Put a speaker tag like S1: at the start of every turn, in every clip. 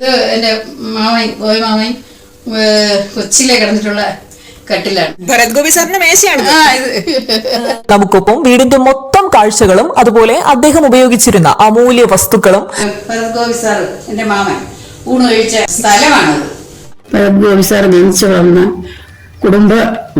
S1: ഇത് എന്റെ മാമൻ ഗോയ മാമൻ കൊച്ചിയിലെ കിടന്നിട്ടുള്ള കട്ടിലാണ്.
S2: ഭരത് ഗോപി സാറിന്റെ മേശയാണ്.
S3: നമുക്കൊപ്പം വീടിന്റെ മൊത്തം കാഴ്ചകളും അതുപോലെ അദ്ദേഹം ഉപയോഗിച്ചിരുന്ന അമൂല്യ വസ്തുക്കളും
S1: ഭരത് ഗോപി സാർ എന്റെ മാമൻ ഊണ് കഴിച്ച സ്ഥലമാണത്.
S4: ഭരത് ഗോപി സാർ ജനിച്ചു വളർന്ന കുടുംബ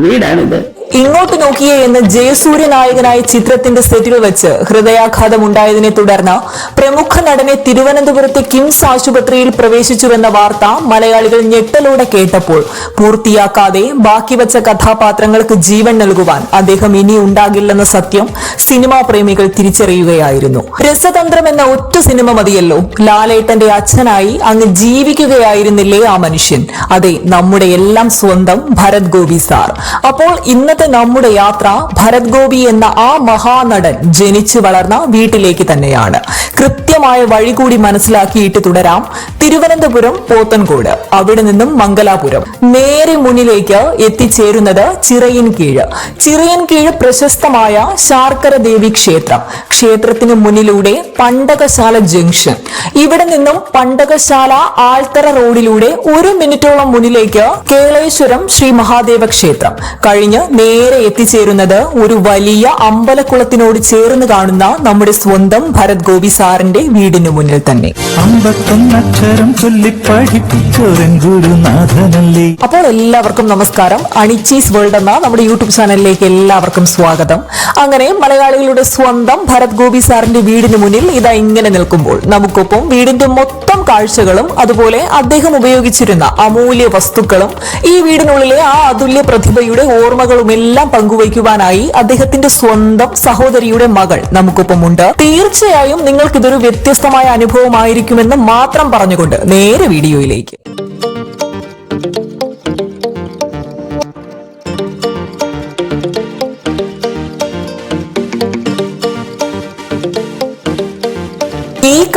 S4: വീടാണിത്.
S3: ഇങ്ങോട്ട് നോക്കിയേ എന്ന് ജയസൂര്യ നായകനായ ചിത്രത്തിന്റെ സെറ്റിൽ വെച്ച് ഹൃദയാഘാതം ഉണ്ടായതിനെ തുടർന്ന് പ്രമുഖ നടനെ തിരുവനന്തപുരത്തെ കിംസ് ആശുപത്രിയിൽ പ്രവേശിച്ചുവെന്ന വാർത്ത മലയാളികൾ ഞെട്ടലോടെ കേട്ടപ്പോൾ പൂർത്തിയാക്കാതെ ബാക്കി വച്ച കഥാപാത്രങ്ങൾക്ക് ജീവൻ നൽകുവാൻ അദ്ദേഹം ഇനി ഉണ്ടാകില്ലെന്ന സത്യം സിനിമാ പ്രേമികൾ തിരിച്ചറിയുകയായിരുന്നു. രസതന്ത്രം എന്ന ഒറ്റ സിനിമ മതിയല്ലോ. ലാലേട്ടന്റെ അച്ഛനായി അങ്ങ് ജീവിക്കുകയായിരുന്നില്ലേ ആ മനുഷ്യൻ? അതെ നമ്മുടെ എല്ലാം സ്വന്തം ഭരത് ഗോപി സാർ. അപ്പോൾ ഇന്നത്തെ നമ്മുടെ യാത്ര ഭരത് ഗോപി എന്ന ആ മഹാനടൻ ജനിച്ചു വളർന്ന വീട്ടിലേക്ക് തന്നെയാണ്. കൃത്യമായ വഴി കൂടി മനസ്സിലാക്കിയിട്ട് തുടരാം. തിരുവനന്തപുരം പോത്തൻകോട്. അവിടെ നിന്നും മംഗലാപുരം. നേരെ മുന്നിലേക്ക് എത്തിച്ചേരുന്നത് ചിറയിൻ കീഴ്. ചിറയിൻ കീഴ് പ്രശസ്തമായ ശാർക്കര ദേവി ക്ഷേത്രം. ക്ഷേത്രത്തിന് മുന്നിലൂടെ പണ്ടകശാല ജംഗ്ഷൻ. ഇവിടെ നിന്നും പണ്ടകശാല ആൽത്തറ റോഡിലൂടെ ഒരു മിനിറ്റോളം മുന്നിലേക്ക് കേളേശ്വരം ശ്രീ മഹാദേവ ക്ഷേത്രം. കഴിഞ്ഞ് നേരെ എത്തിച്ചേരുന്നത് ഒരു വലിയ അമ്പലക്കുളത്തിനോട് ചേർന്ന് കാണുന്ന നമ്മുടെ സ്വന്തം ഭരത് ഗോപി സാറിന്റെ വീടിന് മുന്നിൽ തന്നെ.
S5: അമ്പത്തൊന്നക്ഷരം ചൊല്ലി പഠിപ്പിച്ചോരൻ ഗുരുനാഥനല്ലേ
S3: അപ്പോൾ എല്ലാവർക്കും നമസ്കാരം. അണിച്ചീസ് വേൾഡ് എന്ന നമ്മുടെ യൂട്യൂബ് ചാനലിലേക്ക് എല്ലാവർക്കും സ്വാഗതം. അങ്ങനെ മലയാളികളുടെ സ്വന്തം ഭരത് ഗോപി സാറിന്റെ വീടിന് മുന്നിൽ ഇതാ ഇങ്ങനെ നിൽക്കുമ്പോൾ നമുക്കൊപ്പം വീടിന്റെ മൊത്തം കാഴ്ചകളും അതുപോലെ അദ്ദേഹം ഉപയോഗിച്ചിരുന്ന അമൂല്യ വസ്തുക്കളും ഈ വീടിനുള്ളിലെ ആ അതുല്യ പ്രതിഭയുടെ ഓർമ്മകളും എല്ലാം പങ്കുവയ്ക്കുവാനായി അദ്ദേഹത്തിന്റെ സ്വന്തം സഹോദരിയുടെ മകൾ നമുക്കൊപ്പമുണ്ട്. തീർച്ചയായും നിങ്ങൾക്കിതൊരു വ്യത്യസ്തമായ അനുഭവമായിരിക്കുമെന്ന് മാത്രം പറഞ്ഞുകൊണ്ട് നേരെ വീഡിയോയിലേക്ക്.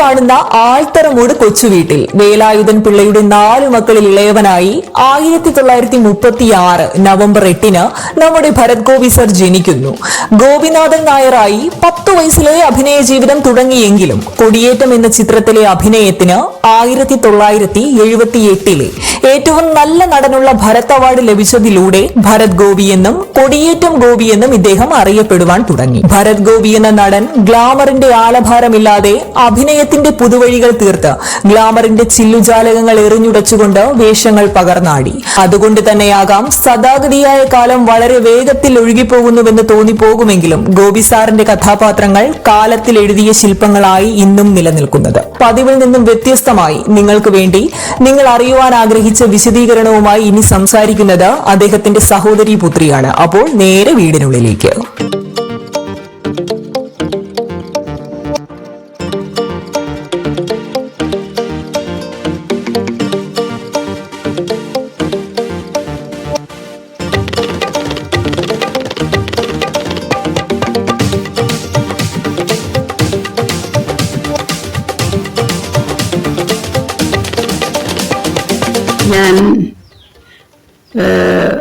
S3: കാണുന്ന ആൽത്തറമൂട് കൊച്ചുവീട്ടിൽ വേലായുധൻ പിള്ളയുടെ നാലു മക്കളിൽ ഇളയവനായി ആയിരത്തി തൊള്ളായിരത്തി മുപ്പത്തി ആറ് നവംബർ എട്ടിന് നമ്മുടെ ഭരത് ഗോപി സർ ജനിക്കുന്നു. ഗോപിനാഥൻ നായരായി പത്തു വയസ്സിലെ അഭിനയ ജീവിതം തുടങ്ങിയെങ്കിലും കൊടിയേറ്റം എന്ന ചിത്രത്തിലെ അഭിനയത്തിന് ആയിരത്തി തൊള്ളായിരത്തി എഴുപത്തി എട്ടിലെ ഏറ്റവും നല്ല നടനുള്ള ഭരത് അവാർഡ് ലഭിച്ചതിലൂടെ ഭരത് ഗോപി എന്നും കൊടിയേറ്റം ഗോപി എന്നും ഇദ്ദേഹം അറിയപ്പെടുവാൻ തുടങ്ങി. ഭരത് ഗോപി എന്ന നടൻ ഗ്ലാമറിന്റെ ആലഭാരമില്ലാതെ അഭിനയത്തിന്റെ പുതുവഴികൾ തീർത്ത് ഗ്ലാമറിന്റെ ചില്ലുജാലകങ്ങൾ എറിഞ്ഞുടച്ചുകൊണ്ട് വേഷങ്ങൾ പകർന്നാടി. അതുകൊണ്ട് തന്നെയാകാം സദാഗതിയായ കാലം വളരെ വേഗത്തിൽ ഒഴുകിപ്പോകുന്നുവെന്ന് തോന്നിപ്പോകുമെങ്കിലും ഗോപി സാറിന്റെ കഥാപാത്രങ്ങൾ കാലത്തിൽ എഴുതിയ ശില്പങ്ങളായി ഇന്നും നിലനിൽക്കുന്നത്. പതിവിൽ നിന്നും വ്യത്യസ്തമായി നിങ്ങൾക്ക് വേണ്ടി നിങ്ങൾ അറിയുവാൻ ആഗ്രഹിച്ച വിശദീകരണവുമായി ഇനി സംസാരിക്കുന്നത് അദ്ദേഹത്തിന്റെ സഹോദരി പുത്രിയാണ്. അപ്പോൾ നേരെ വീടിനുള്ളിലേക്ക്.
S4: ഞാൻ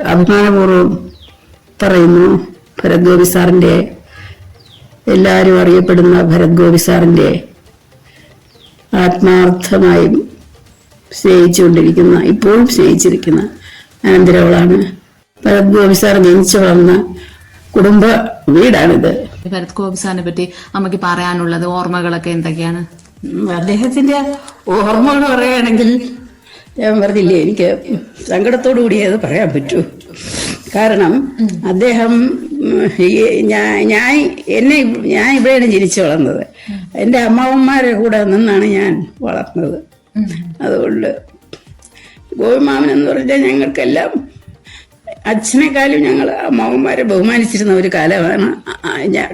S4: അഭിമാനപൂർവം പറയുന്നു ഭരത് ഗോപി സാറിന്റെ എല്ലാവരും അറിയപ്പെടുന്ന ഭരത് ഗോപി സാറിന്റെ ആത്മാർത്ഥമായും സ്നേഹിച്ചുകൊണ്ടിരിക്കുന്ന ഇപ്പോഴും സ്നേഹിച്ചിരിക്കുന്ന അനന്തരവളാണ്. ഭരത് ഗോപി സാർ ജനിച്ചു വളർന്ന കുടുംബ വീടാണിത്.
S6: ഭരത് ഗോപി സാറിനെ പറ്റി അമ്മയ്ക്ക് പറയാനുള്ളത് ഓർമ്മകളൊക്കെ എന്തൊക്കെയാണ്?
S4: അദ്ദേഹത്തിന്റെ ഓർമ്മകൾ പറയുകയാണെങ്കിൽ ഞാൻ പറഞ്ഞില്ലേ എനിക്ക് സങ്കടത്തോടു കൂടി അത് പറയാൻ പറ്റൂ. കാരണം അദ്ദേഹം ഞാൻ ഞാൻ എന്നെ ഞാൻ ഇവിടെയാണ് ജനിച്ചു വളർന്നത്. എന്റെ അമ്മാവന്മാരുടെ കൂടെ നിന്നാണ് ഞാൻ വളർന്നത്. അതുകൊണ്ട് ഗോപിമാമൻ എന്ന് പറഞ്ഞാൽ ഞങ്ങൾക്കെല്ലാം അച്ഛനെക്കാളും ഞങ്ങൾ അമ്മാവന്മാരെ ബഹുമാനിച്ചിരുന്ന ഒരു കാലമാണ്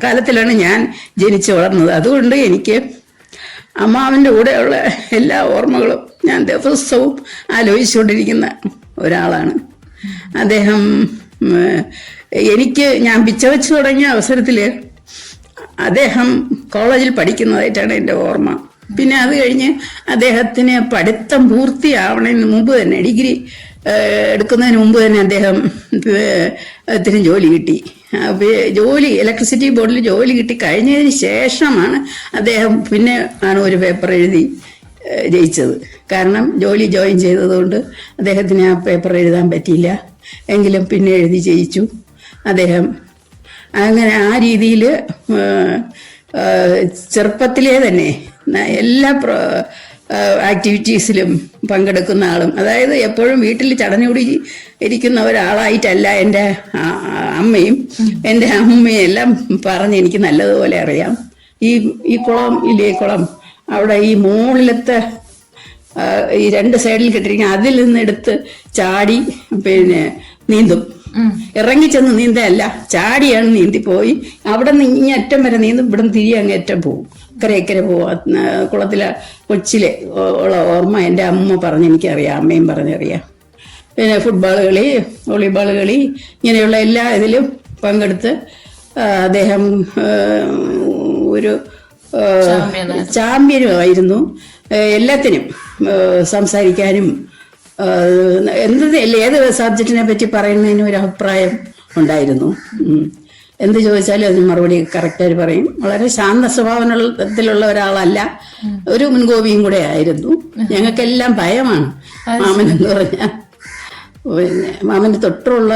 S4: കാലത്തിലാണ് ഞാൻ ജനിച്ചു വളർന്നത്. അതുകൊണ്ട് എനിക്ക് അമ്മാവന്റെ കൂടെയുള്ള എല്ലാ ഓർമ്മകളും ഞാൻ ദിവസവും ആലോചിച്ചുകൊണ്ടിരിക്കുന്ന ഒരാളാണ്. അദ്ദേഹം എനിക്ക് ഞാൻ പിച്ച വെച്ച് തുടങ്ങിയ അവസരത്തിൽ അദ്ദേഹം കോളേജിൽ പഠിക്കുന്നതായിട്ടാണ് എന്റെ ഓർമ്മ. പിന്നെ അത് കഴിഞ്ഞ് അദ്ദേഹത്തിന് പഠിത്തം പൂർത്തിയാവണതിന് മുമ്പ് തന്നെ ഡിഗ്രി എടുക്കുന്നതിന് മുമ്പ് തന്നെ അദ്ദേഹം ത്തിന് ജോലി കിട്ടി. ജോലി ഇലക്ട്രിസിറ്റി ബോർഡിൽ ജോലി കിട്ടി കഴിഞ്ഞതിന് ശേഷമാണ് അദ്ദേഹം പിന്നെ ആണ് ഒരു പേപ്പർ എഴുതി ജയിച്ചത്. കാരണം ജോലി ജോയിൻ ചെയ്തതുകൊണ്ട് അദ്ദേഹത്തിന് ആ പേപ്പർ എഴുതാൻ പറ്റിയില്ല. എങ്കിലും പിന്നെ എഴുതി ജയിച്ചു അദ്ദേഹം. അങ്ങനെ ആ രീതിയിൽ ചെറുപ്പത്തിലേ തന്നെ എല്ലാ ആക്ടിവിറ്റീസിലും പങ്കെടുക്കുന്ന ആളും. അതായത് എപ്പോഴും വീട്ടിൽ ചടഞ്ഞുകൂടി ഇരിക്കുന്ന ഒരാളായിട്ടല്ല എന്റെ അമ്മയും എന്റെ അമ്മയും എല്ലാം പറഞ്ഞ് എനിക്ക് നല്ലതുപോലെ അറിയാം. ഈ ഈ കുളം ഇല്ലേ കുളം? അവിടെ ഈ മുകളിലത്തെ ഈ രണ്ട് സൈഡിൽ കെട്ടിരിക്കുന്ന അതിൽ നിന്ന് എടുത്ത് ചാടി പിന്നെ നീന്തും. ഇറങ്ങിച്ചെന്ന് നീന്തല്ല ചാടിയാണ് നീന്തി പോയി അവിടെ നിന്ന് ഇങ്ങനെ അറ്റം വരെ നീന്തും ഇവിടെ നിന്ന് അങ്ങേറ്റം അങ്ങ് അറ്റം പോവാ. കുളത്തിലെ കൊച്ചിലെ ഉള്ള ഓർമ്മ എന്റെ അമ്മ പറഞ്ഞ് എനിക്കറിയാം അമ്മയും പറഞ്ഞറിയാം. പിന്നെ ഫുട്ബോൾ കളി വോളിബോൾ കളി ഇങ്ങനെയുള്ള എല്ലാ ഇതിലും പങ്കെടുത്ത് അദ്ദേഹം ഒരു ചാമ്പ്യനും ചാമ്പ്യനുമായിരുന്നു ആ, എല്ലാത്തിനും സംസാരിക്കാനും എന്ത് ഏത് സബ്ജക്റ്റിനെ പറ്റി പറയുന്നതിനും ഒരു അഭിപ്രായം ഉണ്ടായിരുന്നു. എന്ത് ചോദിച്ചാലും അതിന് മറുപടി കറക്റ്റായിട്ട് പറയും. വളരെ ശാന്ത സ്വഭാവത്തിലുള്ള ഒരാളല്ല. ഒരു മുൻകോപിയും കൂടെ ആയിരുന്നു. ഞങ്ങൾക്കെല്ലാം ഭയമാണ്. മാമൻ എന്ന് പറഞ്ഞാൽ. പിന്നെ മാമന് തൊട്ടുള്ള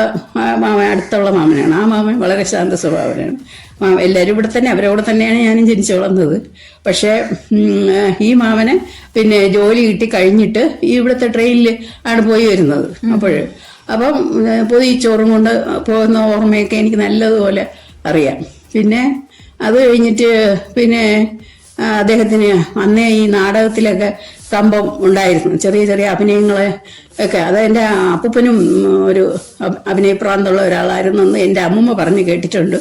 S4: മാമ അടുത്തുള്ള മാമനാണ്. ആ മാമൻ വളരെ ശാന്ത സ്വഭാവനാണ്. മാമ എല്ലാവരും ഇവിടെ തന്നെ അവരവിടെ തന്നെയാണ് ഞാനും ജനിച്ചു വളർന്നത്. പക്ഷേ ഈ മാമന് പിന്നെ ജോലി കിട്ടി കഴിഞ്ഞിട്ട് ഈ ഇവിടുത്തെ ട്രെയിനിൽ ആണ് പോയി വരുന്നത് അപ്പോൾ അപ്പം പൊതി ചോറും കൊണ്ട് പോകുന്ന ഓർമ്മയൊക്കെ എനിക്ക് നല്ലതുപോലെ അറിയാം. പിന്നെ അത് കഴിഞ്ഞിട്ട് പിന്നെ അദ്ദേഹത്തിന് അന്നേ ഈ നാടകത്തിലൊക്കെ കമ്പം ഉണ്ടായിരുന്നു ചെറിയ ചെറിയ അഭിനയങ്ങളെ ഒക്കെ. അത് എന്റെ അപ്പൂപ്പനും ഒരു അഭ- അഭിനയപ്രാന്തമുള്ള ഒരാളായിരുന്നു എന്ന് എന്റെ അമ്മൂമ്മ പറഞ്ഞു കേട്ടിട്ടുണ്ട്.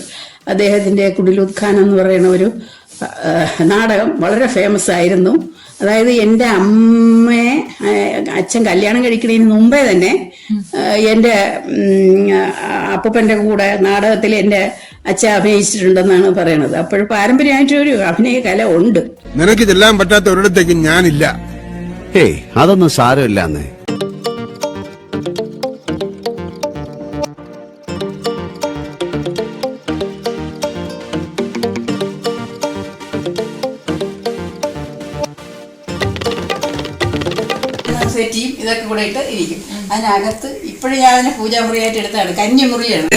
S4: അദ്ദേഹത്തിന്റെ കുടിലുദ്ഖാൻ എന്ന് പറയുന്ന ഒരു നാടകം വളരെ ഫേമസ് ആയിരുന്നു. അതായത് എന്റെ അമ്മയെ അച്ഛൻ കല്യാണം കഴിക്കുന്നതിന് മുമ്പേ തന്നെ എന്റെ അപ്പൂപ്പന്റെ കൂടെ നാടകത്തിൽ എന്റെ അച്ഛൻ അഭിനയിച്ചിട്ടുണ്ടെന്നാണ് പറയുന്നത് അപ്പോൾ പാരമ്പര്യമായിട്ട് ഒരു അഭിനയ കല ഉണ്ട്.
S2: നിനക്ക് ചെല്ലാൻ പറ്റാത്ത ഒരിടത്തേക്ക് ഞാനില്ല.
S7: ഏയ് അതൊന്നും സാരമില്ലാന്നേ.
S1: സെറ്റിയും അതിനകത്ത് ഇപ്പോഴും ഞാൻ അതിനെ പൂജാമുറിയായിട്ട് എടുത്താണ്. കഞ്ഞിമുറിയാണ്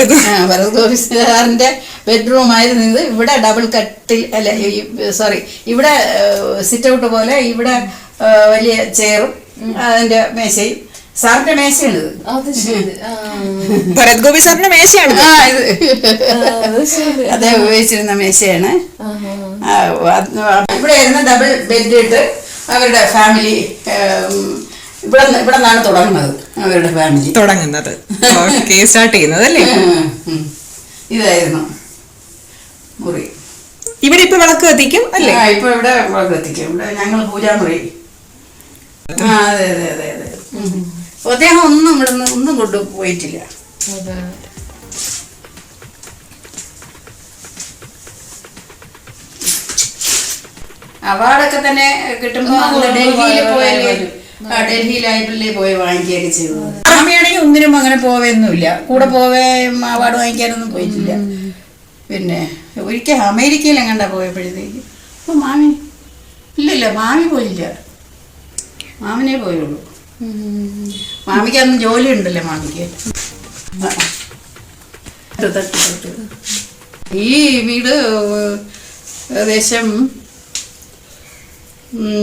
S1: ഭരത് സാറിന്റെ ബെഡ്റൂം ആയിരുന്നു ഇത്. ഇവിടെ ഡബിൾ കട്ടിൽ അല്ല സോറി ഇവിടെ സിറ്റ് ഔട്ട് പോലെ ഇവിടെ വലിയ ചെയറും അതിന്റെ മേശയും. സാറിന്റെ മേശയാണ്
S3: ഭരത് ഗോപി സാറിന്റെ മേശയാണ്.
S1: അദ്ദേഹം ഉപയോഗിച്ചിരുന്ന മേശയാണ്. ഇവിടെ ആയിരുന്നു ഡബിൾ ബെഡ് ഇട്ട് അവരുടെ ഫാമിലി ഇവിടെ ഇവിടെ നിന്നാണ് തുടങ്ങുന്നത് അവരുടെ ഫാമിലി
S3: തുടങ്ങുന്നത്. ഓക്കെ സ്റ്റാർട്ട് ചെയ്യുന്നത് അല്ലേ.
S1: ഇതായിരുന്നു മുറി.
S3: ഇവിടെ ഇപ്പൊ വിളക്ക് കത്തിക്കും അല്ലേ?
S1: ഇപ്പൊ ഇവിടെ വിളക്ക് കത്തിക്കും. ഇവിടെ ഞങ്ങൾ പൂജാമുറി അതെ അതെ അതെ അതെ. അദ്ദേഹം ഒന്നും ഇവിടെ നിന്ന് ഒന്നും കൊണ്ടു പോയിട്ടില്ല. അവാർഡൊക്കെ തന്നെ കിട്ടുമ്പോ ഡൽഹിയിൽ പോയല്ലേ ആ ഡൽഹി ലൈബ്രറിയിൽ പോയി വാങ്ങിക്കുകയൊക്കെ ചെയ്തു. അമ്മയാണെങ്കിൽ ഒന്നിനും അങ്ങനെ പോവേന്നുമില്ല കൂടെ പോവേ അവാർഡ് വാങ്ങിക്കാനൊന്നും പോയിട്ടില്ല. പിന്നെ ഒരിക്കൽ അമേരിക്കയിൽ എങ്ങണ്ട പോയപ്പോഴത്തേക്ക്? അപ്പൊ മാമി ഇല്ലില്ല മാമി പോയില്ല. മാമിനെ പോയുള്ളൂ. മാമിക്ക് അന്ന് ജോലി ഉണ്ടല്ലേ മാമിക്ക്. ഈ വീട് ഏകദേശം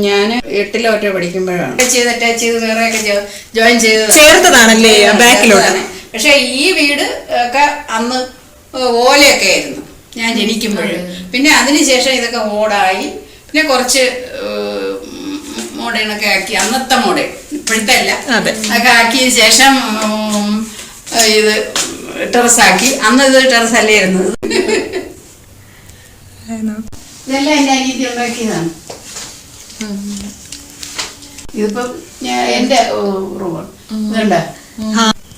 S1: ഞാൻ എട്ടിലോ ഒറ്റ പഠിക്കുമ്പോഴാണ്. ചെയ്ത് അറ്റാച്ച് ചെയ്ത് വേറെയൊക്കെ ജോയിൻ ചെയ്ത്.
S3: ചേർത്തതാണല്ലേ, ആ ബാക്കിലോട്ട്.
S1: പക്ഷെ ഈ വീട് ഒക്കെ അന്ന് ഓലയൊക്കെ ആയിരുന്നു. ഞാൻ ജനിക്കുമ്പോൾ പിന്നെ അതിനുശേഷം ഇതൊക്കെ ഓടായി. പിന്നെ കുറച്ച് മോഡേണൊക്കെ ആക്കി അന്നത്തെ മോഡേൺ. ഇപ്പോഴത്തെ അല്ല. ഒക്കെ ആക്കിയ ശേഷം ഇത് ടെറസ് ആക്കി അന്ന് ഇത് ടെറസ് അല്ലായിരുന്നു ഇതെല്ലാം എന്റെ അനീതി ഉണ്ടാക്കിയതാണ്. ഇതിപ്പം എന്റെ റൂമാണ് ഇതുണ്ട?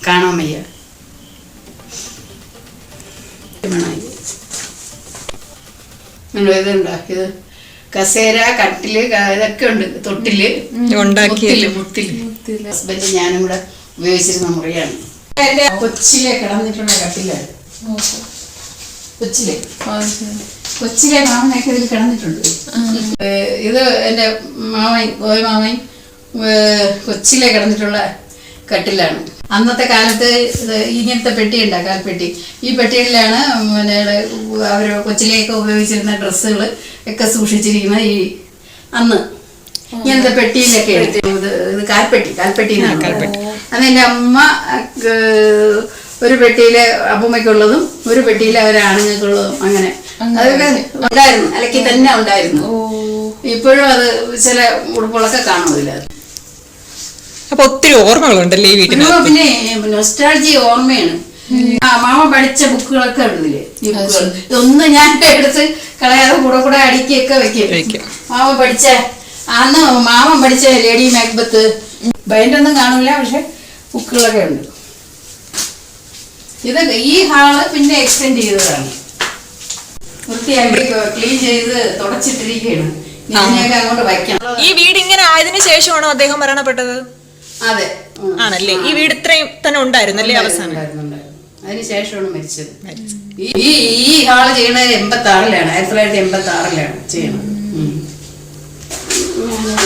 S1: കാണാൻ വയ്യ. ഇതുണ്ട? ഇത്? കസേര കട്ടിൽ ഇതൊക്കെ ഉണ്ട്. തൊട്ടിൽ.
S3: മുട്ടിൽ
S1: മുത്തിൽ മുത്തിൽ ഹസ്ബൻഡ് ഞാനും കൂടെ ഉപയോഗിച്ചിരുന്ന മുറിയാണ്. എന്റെ കൊച്ചിലെ കിടന്നിട്ടുള്ള കട്ടിൽ. കൊച്ചിലെ.
S4: കൊച്ചിലെ. മാമനൊക്കെ ഇതിൽ കിടന്നിട്ടുണ്ട്. ഇത് എന്റെ മാമൻ ഗോയ മാമൻ കൊച്ചിലെ കിടന്നിട്ടുള്ള കട്ടിലാണ്. അന്നത്തെ കാലത്ത് ഇങ്ങനത്തെ പെട്ടി ഉണ്ട് കാൽപ്പെട്ടി ഈ പെട്ടികളിലാണ് പിന്നെ അവർ കൊച്ചിലേക്ക് ഉപയോഗിച്ചിരുന്ന ഡ്രസ്സുകൾ ഒക്കെ സൂക്ഷിച്ചിരിക്കുന്ന ഈ അന്ന് ഇങ്ങനത്തെ പെട്ടിയിലൊക്കെ ഇത് കാൽപ്പെട്ടി കാൽപ്പെട്ടി അന്ന് എന്റെ അമ്മ ഒരു പെട്ടിയിലെ അപ്പുമ്മയ്ക്കുള്ളതും ഒരു പെട്ടിയിലെ അവരാണുങ്ങൾക്കുള്ളതും അങ്ങനെ. അതൊക്കെ ഉണ്ടായിരുന്നു അലക്കി തന്നെ ഉണ്ടായിരുന്നു. ഇപ്പോഴും അത് ചില ഉടുപ്പുകളൊക്കെ കാണുന്നില്ല
S8: അപ്പൊ ഒത്തിരി ഓർമ്മകളുണ്ടല്ലേ ഈ വീട്ടിൽ
S4: പിന്നെ നൊസ്റ്റാൾജി ഓർമ്മയാണ്. ആ മാമ പഠിച്ച ബുക്കുകളൊക്കെ ഈ ബുക്കുകൾ. ഇതൊന്നും ഞാൻ എടുത്ത് കളയാതെ കൂടെ കൂടെ അടുക്കിയൊക്കെ വെക്കും. മാമ പഠിച്ച അന്ന് മാമൻ പഠിച്ച ലേഡി മാക്ബത്ത് ബൈൻഡൊന്നും കാണൂല പക്ഷെ ബുക്കുകളൊക്കെ ഉണ്ട്. ഇത് ഈ ഹാൾ പിന്നെ എക്സ്റ്റെൻഡ് ചെയ്തതാണ്. വൃത്തിയാക്കി ക്ലീൻ ചെയ്ത് തുടച്ചിട്ടിരിക്കുകയാണ്. ഇതിനെയൊക്കെ അങ്ങോട്ട് വയ്ക്കണം.
S8: ഈ വീട് ഇങ്ങനെ ആയതിനു ശേഷമാണോ അദ്ദേഹം മരണപ്പെട്ടത്?
S4: അതെ.
S8: ആണല്ലേ? ഈ വീട് ഇത്രയും തന്നെ ഉണ്ടായിരുന്നല്ലേ അവസാനം.
S4: അതിനുശേഷമാണ് മരിച്ചത്. ഈ- ഈ ഹാൾ ചെയ്യണത് എൺപത്തി ആറിലാണ് ആയിരത്തി തൊള്ളായിരത്തി എൺപത്തി ആറിലാണ് ചെയ്യണത്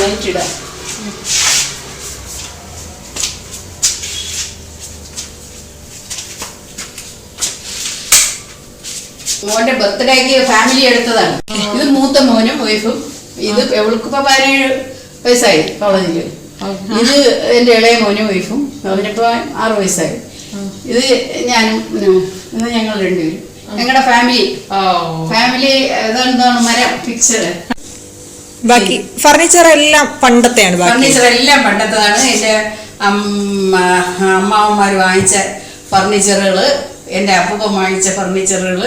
S4: ലൈറ്റ് ഇടാം. മോന്റെ ബർത്ത്ഡേക്ക് ഫാമിലി എടുത്തതാണ്. ഇത് മൂത്ത മോനും വൈഫും. ഇത് എവൾക്കിപ്പോ പതിനേഴ് വയസ്സായി. കോളേജിൽ ഇത് എന്റെ ഇളയ മോനും വൈഫും അവനിപ്പോ ആറ് വയസ്സായി. ഇത് ഞാനും ഇന്ന് ഇത് ഞങ്ങൾ രണ്ടുപേരും. ഞങ്ങളുടെ ഫാമിലി ഫാമിലി ഇതെന്താണ് മരം പിക്ചർ
S8: ബാക്കി ഫർണിച്ചർ എല്ലാം പണ്ടത്തെയാണ് ബാക്കി.
S4: ഫർണിച്ചർ എല്ലാം പണ്ടത്തതാണ്. എന്റെ അമ്മ അമ്മാവന്മാർ വാങ്ങിച്ച ഫർണിച്ചറുകൾ എന്റെ അപ്പൂപ്പൻ വാങ്ങിച്ച ഫർണിച്ചറുകൾ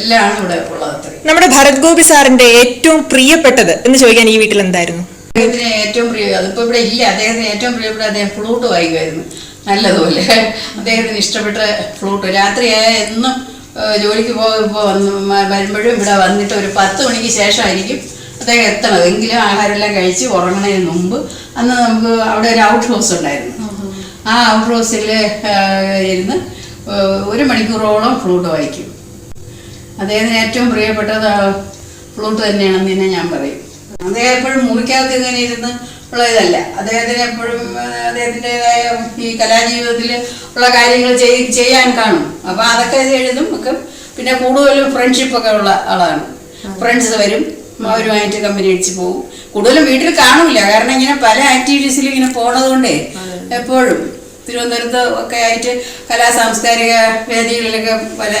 S4: എല്ലാം ഇവിടെ ഉള്ളത്
S8: നമ്മുടെ ഭരത് ഗോപി സാറിന്റെ ഏറ്റവും പ്രിയപ്പെട്ടത് എന്ന് ചോദിക്കാൻ ഈ വീട്ടിൽ എന്തായിരുന്നു?
S4: അദ്ദേഹത്തിന് ഏറ്റവും പ്രിയ അതിപ്പോ ഇവിടെ ഇല്ല. അദ്ദേഹത്തിന് ഏറ്റവും പ്രിയപ്പെട്ട അദ്ദേഹം ഫ്ലൂട്ട് വായിക്കുമായിരുന്നു. നല്ലതുപോലെ. അദ്ദേഹത്തിന് ഇഷ്ടപ്പെട്ട ഫ്ലൂട്ട്. രാത്രിയായ എന്നും ജോലിക്ക് പോകുമ്പോൾ വരുമ്പോഴും ഇവിടെ വന്നിട്ട് ഒരു പത്ത് മണിക്ക് ശേഷമായിരിക്കും അദ്ദേഹം എത്തണത് എങ്കിലും ആഹാരമെല്ലാം കഴിച്ച് ഉറങ്ങുന്നതിന് മുമ്പ് അന്ന് നമുക്ക് അവിടെ ഒരു ഔട്ട് ഹൗസ് ഉണ്ടായിരുന്നു. ആ ഔട്ട് ഹൗസിൽ ഇരുന്ന് ഒരു മണിക്കൂറോളം ഫ്ലൂട്ട് വായിക്കും. അദ്ദേഹത്തിന് ഏറ്റവും പ്രിയപ്പെട്ടത് ഫ്ലൂട്ട് തന്നെയാണെന്ന് തന്നെ ഞാൻ പറയും. അദ്ദേഹം എപ്പോഴും മുറിക്കകത്ത് ഇങ്ങനെ ഇരുന്ന് ഉള്ളതല്ല അദ്ദേഹത്തിന് എപ്പോഴും അദ്ദേഹത്തിന്റെതായ ഈ കലാജീവിതത്തിൽ ഉള്ള കാര്യങ്ങൾ ചെയ്- ചെയ്യാൻ കാണും. അപ്പോൾ അതൊക്കെ എഴുതും ഒക്കെ. പിന്നെ കൂടുതലും ഫ്രണ്ട്ഷിപ്പ് ഒക്കെ ഉള്ള ആളാണ്. ഫ്രണ്ട്സ് വരും. അവരുമായിട്ട് കമ്പനി അടിച്ച് പോകും കൂടുതലും വീട്ടിൽ കാണില്ല കാരണം ഇങ്ങനെ പല ആക്ടിവിറ്റീസിൽ ഇങ്ങനെ പോണത് കൊണ്ടേ എപ്പോഴും തിരുവനന്തപുരത്ത് ഒക്കെ ആയിട്ട് കലാ സാംസ്കാരിക വേദികളിലൊക്കെ പല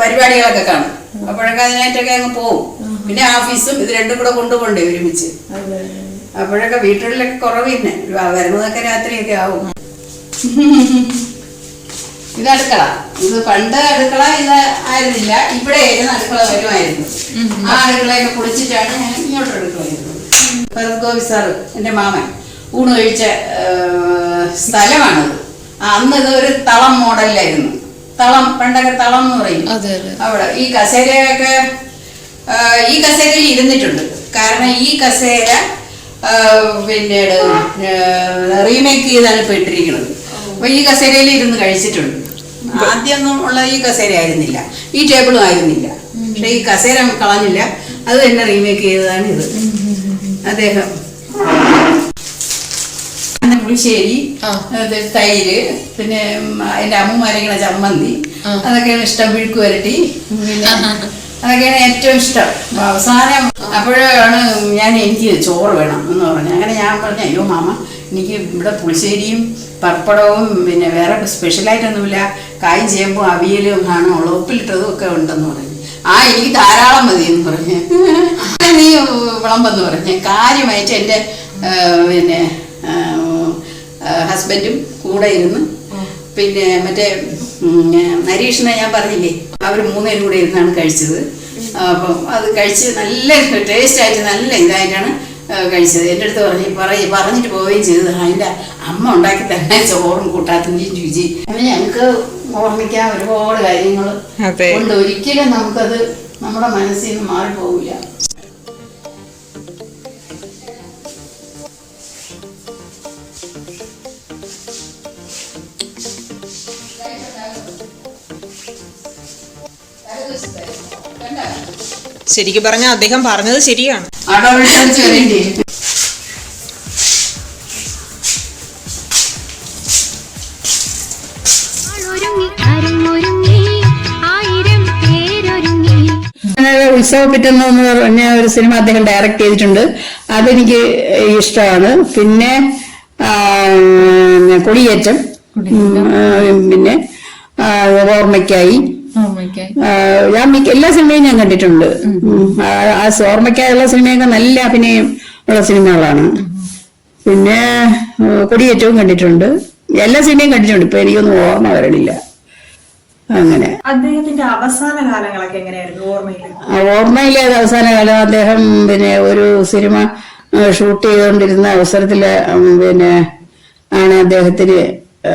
S4: പരിപാടികളൊക്കെ കാണും. അപ്പോഴൊക്കെ അതിനായിട്ടൊക്കെ അങ്ങ് പോവും. പിന്നെ ഓഫീസും ഇത് രണ്ടും കൂടെ കൊണ്ടുപോണ്ടേ ഒരുമിച്ച്. അപ്പോഴൊക്കെ വീട്ടുകളിലൊക്കെ കുറവ് പിന്നെ. വരുന്നതൊക്കെ രാത്രിയൊക്കെ ആവും. ഇത് അടുക്കള. ഇത് പണ്ട് അടുക്കള ഇത് ആയിരുന്നില്ല. ഇവിടെ ആയിരുന്നു അടുക്കള വരുമായിരുന്നു. ആ അടുക്കളയൊക്കെ പൊളിച്ചിട്ടാണ് ഞാൻ ഇങ്ങോട്ട് അടുക്കള വരുന്നത് ഭരത് ഗോപി സാറ് എന്റെ മാമൻ ഊണ് കഴിച്ച സ്ഥലമാണത്. അന്ന് ഇത് ഒരു തളം മോഡലിലായിരുന്നു. തളം പണ്ടൊക്കെ തളം എന്ന് പറയും. അവിടെ ഈ കസേരയൊക്കെ ഈ കസേരയിൽ ഇരുന്നിട്ടുണ്ട്. കാരണം ഈ കസേര പിന്നെ പിന്നീട് റീമേക്ക് ചെയ്താണ് ഇപ്പൊ ഇട്ടിരിക്കുന്നത്. അപ്പൊ ഈ കസേരയിൽ ഇരുന്ന് കഴിച്ചിട്ടുണ്ട്. ആദ്യമൊന്നും ഉള്ള ഈ കസേര ആയിരുന്നില്ല. ഈ ടേബിളും ആയിരുന്നില്ല. പക്ഷെ ഈ കസേര കളഞ്ഞില്ല. അത് തന്നെ റീമേക്ക് ചെയ്തതാണ് ഇത്. അദ്ദേഹം. പുളിശ്ശേരി തൈര് പിന്നെ എന്റെ അമ്മമാരെങ്ങനെ ചമ്മന്തി. അതൊക്കെയാണ് ഇഷ്ടം പിഴുക്ക് വരട്ടി. പിന്നെ അതൊക്കെയാണ് ഏറ്റവും ഇഷ്ടം. അവസാനം അപ്പോഴാണ് ഞാൻ എനിക്ക് ചോറ് വേണം എന്ന് പറഞ്ഞു അങ്ങനെ ഞാൻ പറഞ്ഞു അയ്യോ മാമ എനിക്ക് ഇവിടെ പുളിശ്ശേരിയും പർപ്പടവും പിന്നെ വേറെ സ്പെഷ്യലായിട്ടൊന്നുമില്ല. കായും ചേമ്പും അവിയലും ആണ് ഉളപ്പിലിട്ടതും ഒക്കെ ഉണ്ടെന്ന് പറഞ്ഞു. ആ എനിക്ക് ധാരാളം മതി എന്ന് പറഞ്ഞു. നീ വിളമ്പെന്ന് പറഞ്ഞു. കാര്യമായിട്ട് എന്റെ പിന്നെ ഹസ്ബൻഡും കൂടെ ഇരുന്ന് പിന്നെ മറ്റേ നരീഷിനെ ഞാൻ പറഞ്ഞില്ലേ അവർ മൂന്നേരും കൂടെ ഇരുന്നാണ് കഴിച്ചത്. അപ്പം അത് കഴിച്ച് നല്ല ടേസ്റ്റ് ആയിട്ട് നല്ല ഇതായിട്ടാണ് കഴിച്ചത്. എന്റെ അടുത്ത് പറഞ്ഞ് പറയും പറഞ്ഞിട്ട് പോവുകയും ചെയ്തത്. അതിന്റെ അമ്മ ഉണ്ടാക്കി തന്നെ ചോറും കൂട്ടാത്തിന്റെയും രുചി. അങ്ങനെ ഞങ്ങൾക്ക് ഓർമ്മിക്കാൻ ഒരുപാട് കാര്യങ്ങൾ. ഉണ്ട്. ഒരിക്കലും നമുക്കത് നമ്മുടെ മനസ്സിൽ നിന്ന് മാറിപ്പോവില്ല.
S8: ശരിക്കും പറഞ്ഞാൽ അദ്ദേഹം പറഞ്ഞത് ശരിയാണ്.
S4: ഉത്സവ പിറ്റെന്ന് എന്ന് പറഞ്ഞ ഒരു സിനിമ അദ്ദേഹം ഡയറക്ട് ചെയ്തിട്ടുണ്ട്. അതെനിക്ക് ഇഷ്ടമാണ്. പിന്നെ കൊടിയേറ്റം. പിന്നെ ഓർമ്മയ്ക്കായി. ഞാൻ മിക്ക എല്ലാ സിനിമയും ഞാൻ കണ്ടിട്ടുണ്ട്. ആ ഓർമ്മയ്ക്കായുള്ള സിനിമയൊക്കെ നല്ല അഭിനയം ഉള്ള സിനിമകളാണ്. പിന്നെ കൊടിയേറ്റവും കണ്ടിട്ടുണ്ട്. എല്ലാ സിനിമയും കണ്ടിട്ടുണ്ട്. ഇപ്പൊ എനിക്കൊന്നും ഓർമ്മ വരണില്ല. അങ്ങനെ.
S9: അദ്ദേഹത്തിന്റെ അവസാന കാലങ്ങളൊക്കെ എങ്ങനെയായിരുന്നു ഓർമ്മയിൽ
S4: ആ, ഓർമ്മയിലെ അവസാന കാലം അദ്ദേഹം പിന്നെ ഒരു സിനിമ ഷൂട്ട് ചെയ്തുകൊണ്ടിരുന്ന അവസരത്തിൽ പിന്നെ ആണ് അദ്ദേഹത്തിന്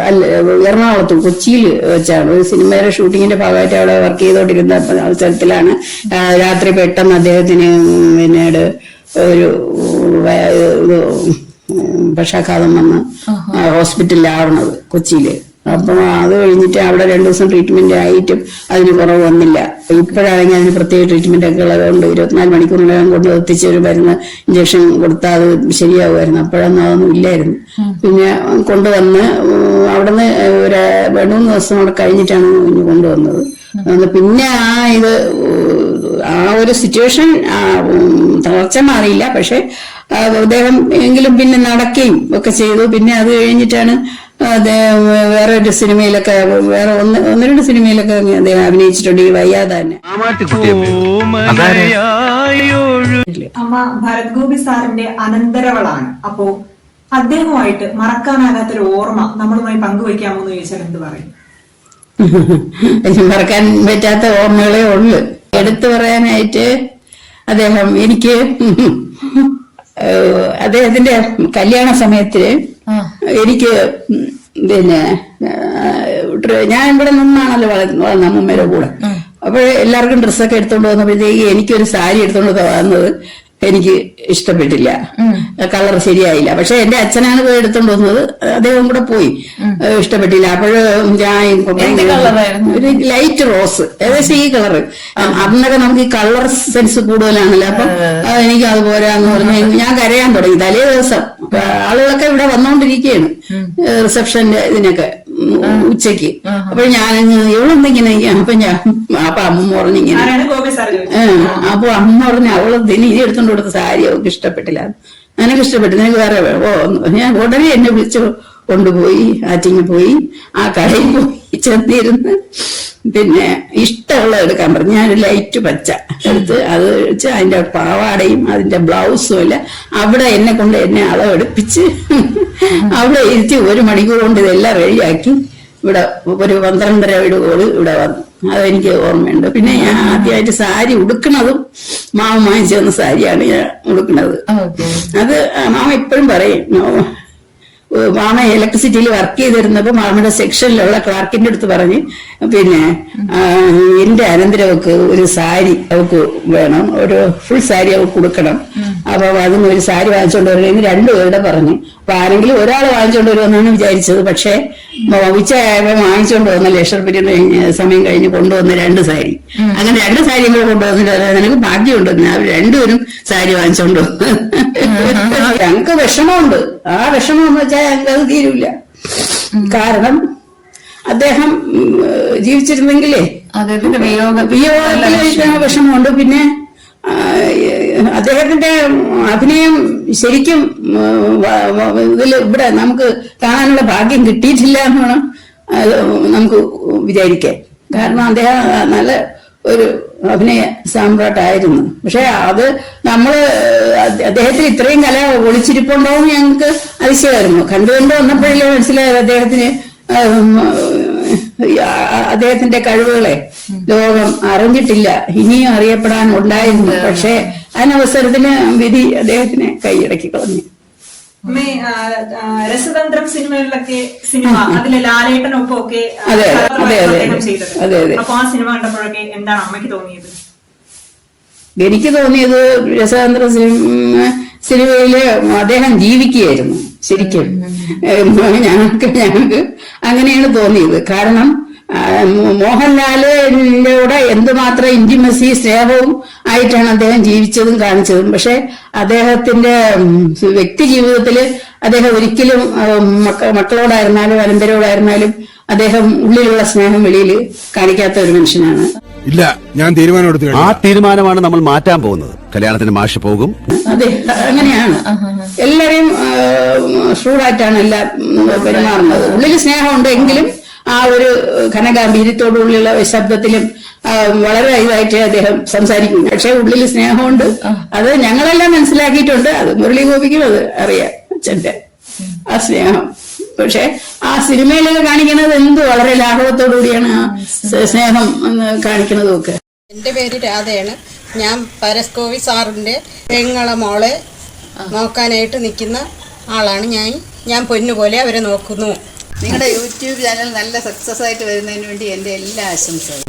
S4: അല്ല എറണാകുളത്ത് കൊച്ചിയിൽ വെച്ചാണ്. ഒരു സിനിമയുടെ ഷൂട്ടിങ്ങിന്റെ ഭാഗമായിട്ട് അവിടെ വർക്ക് ചെയ്തോണ്ടിരുന്ന അവസരത്തിലാണ് രാത്രി പെട്ടെന്ന് അദ്ദേഹത്തിന് പിന്നീട് ഒരു പക്ഷാഘാതം വന്ന് ഹോസ്പിറ്റലിലാവണത് കൊച്ചിയിൽ. അപ്പം അത് കഴിഞ്ഞിട്ട് അവിടെ രണ്ടു ദിവസം ട്രീറ്റ്മെന്റ് ആയിട്ടും അതിന് കുറവ് വന്നില്ല. ഇപ്പോഴാണെങ്കിൽ അതിന് പ്രത്യേക ട്രീറ്റ്മെന്റ് ഒക്കെ ഉള്ളതുകൊണ്ട് ഇരുപത്തിനാല് മണിക്കൂറിനകം കൊണ്ട് എത്തിച്ച് ഒരു മരുന്ന് ഇഞ്ചക്ഷൻ കൊടുത്താൽ അത് ശരിയാവുമായിരുന്നു. അപ്പോഴൊന്നും അതൊന്നും ഇല്ലായിരുന്നു. പിന്നെ കൊണ്ടുവന്ന് അവിടുന്ന് ഒരു രണ്ടു മൂന്ന് ദിവസം അവിടെ കഴിഞ്ഞിട്ടാണ് ഇനി കൊണ്ടുവന്നത്. പിന്നെ ആ ഇത് ആ ഒരു സിറ്റുവേഷൻ തളർച്ച മാറിയില്ല. പക്ഷെ അദ്ദേഹം എങ്കിലും പിന്നെ നടക്കുകയും ഒക്കെ ചെയ്തു. പിന്നെ അത് കഴിഞ്ഞിട്ടാണ് അദ്ദേഹം വേറെ ഒരു സിനിമയിലൊക്കെ വേറെ ഒന്ന് ഒന്ന് രണ്ട് സിനിമയിലൊക്കെ അദ്ദേഹം അഭിനയിച്ചിട്ടുണ്ട് ഈ വയ്യാതെ തന്നെ
S9: അമ്മ ഭരത് ഗോപി സാറിന്റെ അനന്തരവളാണ്. അപ്പോ അദ്ദേഹവുമായിട്ട് മറക്കാനാകാത്തൊരു ഓർമ്മ നമ്മളുമായി പങ്കുവയ്ക്കാമോ എന്ന് ചോദിച്ചാൽ എന്ത് പറയും?
S4: മറക്കാൻ പറ്റാത്ത ഓർമ്മകളേ ഉള്ളു. എടുത്തു പറയാനായിട്ട് അദ്ദേഹം എനിക്ക് അദ്ദേഹത്തിന്റെ കല്യാണ സമയത്ത് എനിക്ക് പിന്നെ ഞാൻ ഇവിടെ നിന്നാണല്ലോ വളർന്ന വളർന്ന അമ്മൂമ്മയുടെ കൂടെ. അപ്പോൾ എല്ലാവർക്കും ഡ്രസ്സൊക്കെ എടുത്തോണ്ട് വന്നപ്പോഴത്തേക്ക് എനിക്കൊരു സാരി എടുത്തോണ്ട് വന്നത് എനിക്ക് ഇഷ്ടപ്പെട്ടില്ല. കളർ ശരിയായില്ല. പക്ഷെ എന്റെ അച്ഛനാണ് പോയി എടുത്തോണ്ട് വന്നത്. അദ്ദേഹം കൂടെ പോയി. ഇഷ്ടപ്പെട്ടില്ല. അപ്പോഴ് ഞാൻ ഒരു ലൈറ്റ് റോസ്. ഏകദേശം ഈ കളർ അന്നൊക്കെ നമുക്ക് ഈ കളർ സെൻസ് കൂടുതലാണല്ലോ. അപ്പൊ എനിക്ക് അത് പോരാന്ന് പറഞ്ഞ് ഞാൻ കരയാൻ തുടങ്ങി. തലേ ദിവസം. ആളുകളൊക്കെ ഇവിടെ വന്നോണ്ടിരിക്കയാണ്. റിസപ്ഷന്റെ ഇതിനൊക്കെ. ഉച്ചയ്ക്ക് അപ്പൊ ഞാൻ ഇവളെന്തിങ്ങനെ അപ്പൊ ഞാൻ അപ്പൊ അമ്മ പറഞ്ഞിങ്ങനെ അപ്പൊ അമ്മ പറഞ്ഞു അവൾ ഇനി എടുത്തോണ്ട് കൊടുത്ത സാരി അവൾക്ക് ഇഷ്ടപ്പെട്ടില്ല. നിനക്ക് ഇഷ്ടപ്പെട്ടു നിനക്ക് വേറെ ഓ ഞാൻ ഉടനെ എന്നെ വിളിച്ചു കൊണ്ടുപോയി ആറ്റിങ്ങി പോയി ആ കടയിൽ പോയി ചെന്നിരുന്ന് പിന്നെ ഇഷ്ടമുള്ള എടുക്കാൻ പറഞ്ഞു. ഞാൻ ലൈറ്റ് പച്ച എടുത്ത് അത് വെച്ച് അതിന്റെ പാവാടയും അതിന്റെ ബ്ലൗസും എല്ലാം അവിടെ എന്നെ കൊണ്ട് എന്നെ അളവെടുപ്പിച്ച് അവിടെ ഇരുത്തി ഒരു മണിക്കൂർ കൊണ്ട് ഇതെല്ലാം റെഡിയാക്കി. ഇവിടെ ഒരു പന്ത്രണ്ടര വീടുകൾ ഇവിടെ വന്നു. അതെനിക്ക് ഓർമ്മയുണ്ട്. പിന്നെ ഞാൻ ആദ്യമായിട്ട് സാരി ഉടുക്കുന്നതും മാമ വാങ്ങിച്ചു വന്ന സാരിയാണ് ഞാൻ ഉടുക്കുന്നത്. അത് മാമ ഇപ്പോഴും പറയും "ഓ, മാമ ഇലക്ട്രിസിറ്റിയിൽ വർക്ക് ചെയ്തിരുന്നപ്പോ മാമയുടെ സെക്ഷനിലുള്ള ക്ലാർക്കിന്റെ അടുത്ത് പറഞ്ഞ് പിന്നെ എന്റെ അനന്തരവക്ക് ഒരു സാരി അവക്ക് വേണം ഒരു ഫുൾ സാരി അവക്ക് കൊടുക്കണം. അപ്പൊ അതിന് ഒരു സാരി വാങ്ങിച്ചോണ്ട് വരണമെന്ന് രണ്ടുപേരുടെ പറഞ്ഞു. അപ്പൊ ആരെങ്കിലും ഒരാൾ വാങ്ങിച്ചോണ്ട് വരുമെന്നാണ് വിചാരിച്ചത്. പക്ഷേ ഉച്ചയായപ്പോ വാങ്ങിച്ചോണ്ട് വന്ന ലക്ഷർ പിരീഡ് സമയം കഴിഞ്ഞ് കൊണ്ടുവന്ന രണ്ട് സാരി. അങ്ങനെ രണ്ട് സാരി കൂടെ കൊണ്ടുവന്നിട്ട് നിനക്ക് ഭാഗ്യമുണ്ട്. ഞാൻ രണ്ടുപേരും സാരി വാങ്ങിച്ചോണ്ട് വന്നു. ഞങ്ങൾക്ക് വിഷമമുണ്ട്. ആ വിഷമം എന്ന് വെച്ചാൽ ഞങ്ങൾക്ക് തീരൂല. കാരണം അദ്ദേഹം ജീവിച്ചിരുന്നെങ്കിലേ വിയോഗത്തിലെ വിഷമമുണ്ട്. പിന്നെ അദ്ദേഹത്തിന്റെ അഭിനയം ശരിക്കും ഇതിൽ ഇവിടെ നമുക്ക് കാണാനുള്ള ഭാഗ്യം കിട്ടിയിട്ടില്ല എന്നാണ് നമുക്ക് വിചാരിക്കാൻ. കാരണം അദ്ദേഹം നല്ല ഒരു അഭിനയ സാമ്രാട്ടായിരുന്നു. പക്ഷെ അത് നമ്മൾ അദ്ദേ- അദ്ദേഹത്തിന് ഇത്രയും കല ഒളിച്ചിരിപ്പുണ്ടോ എന്ന് ഞങ്ങൾക്ക് അതിശയമായിരുന്നു. കണ്ടുകൊണ്ട് വന്നപ്പോഴല്ലേ മനസ്സിലായത് അദ്ദേഹത്തിന് അദ്ദേഹത്തിന്റെ കഴിവുകളെ. ലോകം അറിഞ്ഞിട്ടില്ല ഇനിയും അറിയപ്പെടാൻ ഉണ്ടായിരുന്നു പക്ഷെ അതിനവസരത്തിന് വിധി അദ്ദേഹത്തിനെ കൈയടക്കി കളഞ്ഞു.
S9: അമ്മേ രസതന്ത്രം സിനിമകളിലൊക്കെ സിനിമ അതിലെ ലാലേട്ടനൊപ്പം ഒക്കെ
S4: അതെ, അതെ.
S9: ചെയ്തത്. അപ്പൊ ആ സിനിമ കണ്ടപ്പോഴൊക്കെ എന്താണ് അമ്മയ്ക്ക് തോന്നിയത്?
S4: എനിക്ക് തോന്നിയത് രസതന്ത്ര സിനിമ സിനിമയിൽ അദ്ദേഹം ജീവിക്കുകയായിരുന്നു ശരിക്കും. ഞങ്ങൾക്ക് ഞങ്ങൾക്ക് അങ്ങനെയാണ് തോന്നിയത്. കാരണം ആ, മോ- മോഹൻലാലിന്റെ കൂടെ എന്തുമാത്രം ഇന്റിമസി സ്നേഹവും ആയിട്ടാണ് അദ്ദേഹം ജീവിച്ചതും കാണിച്ചതും. പക്ഷെ അദ്ദേഹത്തിന്റെ വ്യക്തി ജീവിതത്തിൽ അദ്ദേഹം ഒരിക്കലും മക്കളോടായിരുന്നാലും അനന്തരോടായിരുന്നാലും അദ്ദേഹം ഉള്ളിലുള്ള സ്നേഹം വെളിയിൽ കാണിക്കാത്ത ഒരു മനുഷ്യനാണ്.
S2: ഇല്ല ഞാൻ തീരുമാനം
S7: ആ തീരുമാനമാണ് നമ്മൾ മാറ്റാൻ പോകുന്നത്. കല്യാണത്തിന് മാഷ് പോകും.
S4: അതെ അങ്ങനെയാണ്. എല്ലാരെയും ഷൂഡായിട്ടാണ് എല്ലാം പെരുമാറുന്നത്. ഉള്ളിൽ സ്നേഹമുണ്ട് എങ്കിലും ആ ഒരു ഘനഗാംഭീര്യത്തോടുള്ള ശബ്ദത്തിലും വളരെ ഇതായിട്ട് അദ്ദേഹം സംസാരിക്കും പക്ഷെ ഉള്ളിൽ സ്നേഹമുണ്ട്. അത് ഞങ്ങളെല്ലാം മനസ്സിലാക്കിയിട്ടുണ്ട്. അത് മുരളി ഗോപിക്കും അത് അറിയാം. അച്ഛന്റെ ആ സ്നേഹം. പക്ഷെ ആ സിനിമയിലൊക്കെ കാണിക്കുന്നത് എന്ത് വളരെ ലാഘവത്തോടു കൂടിയാണ് ആ സ്നേഹം കാണിക്കുന്നതും ഒക്കെ
S10: എന്റെ പേര് രാധയാണ്. ഞാൻ പരസ്കോവി സാറിന്റെ പെങ്ങളെ മോളെ നോക്കാനായിട്ട് നിൽക്കുന്ന ആളാണ്. ഞാൻ ഞാൻ പൊന്നുപോലെ അവരെ നോക്കുന്നു.
S1: നിങ്ങളുടെ യൂട്യൂബ് ചാനൽ നല്ല സക്സസ് ആയിട്ട് വരുന്നതിന് വേണ്ടി എന്റെ എല്ലാ ആശംസകളും.